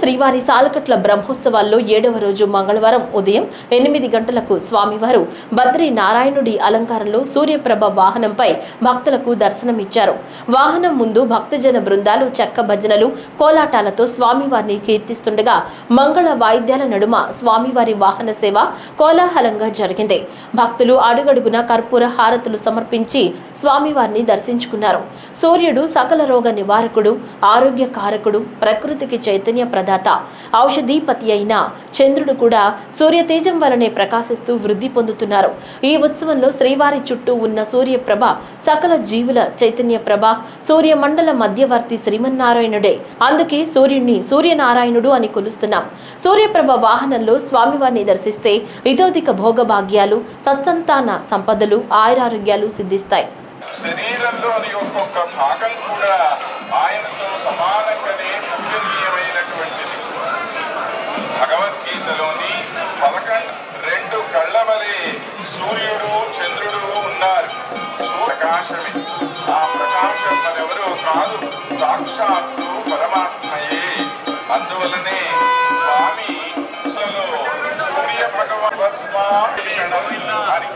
శ్రీవారి సాలకట్ల బ్రహ్మోత్సవాల్లో ఏడవ రోజు మంగళవారం ఉదయం ఎనిమిది గంటలకు స్వామివారు బద్రీ నారాయణుడి అలంకారంలో సూర్యప్రభ వాహనంపై భక్తులకు దర్శనమిచ్చారు. వాహనం ముందు భక్తజన బృందాలు చెక్క భజనలు కోలాటాలతో స్వామివారిని కీర్తిస్తుండగా మంగళ వాయిద్యాల నడుమ స్వామివారి వాహన సేవ కోలాహలంగా జరిగింది. భక్తులు అడుగడుగున కర్పూర హారతులు సమర్పించి స్వామివారిని దర్శించుకున్నారు. సూర్యుడు సకల రోగ నివారకుడు ఆరోగ్య కారకుడు ప్రకృతికి చైతన్య ప్రదాత ఔషధీపతి అయిన చంద్రుడు కూడా సూర్యతేజం వలనే ప్రకాశిస్తూ వృద్ధి పొందుతున్నారు. ఈ ఉత్సవంలో శ్రీవారి చుట్టూ ఉన్న సూర్యప్రభ సకల జీవుల చైతన్య ప్రభ సూర్యమండల మధ్యవర్తి శ్రీమన్నారాయణుడే. అందుకే సూర్యుణ్ణి సూర్యనారాయణుడు అని కొలుస్తున్నాం. సూర్యప్రభ వాహనంలో స్వామివారిని దర్శిస్తే ఇతోధిక భోగభాగ్యాలు సత్సంతాన సంపదలు ఆయురారోగ్యాలు సిద్ధిస్తాయి. శరీరంలోని ఒక్కొక్క భాగం కూడా ప్రకాశమే. ఆ ప్రకాశం మనెవరో కాదు సాక్షాత్తు పరమాత్మయే. అందువలనే స్వామి సూర్య భగవత్ అని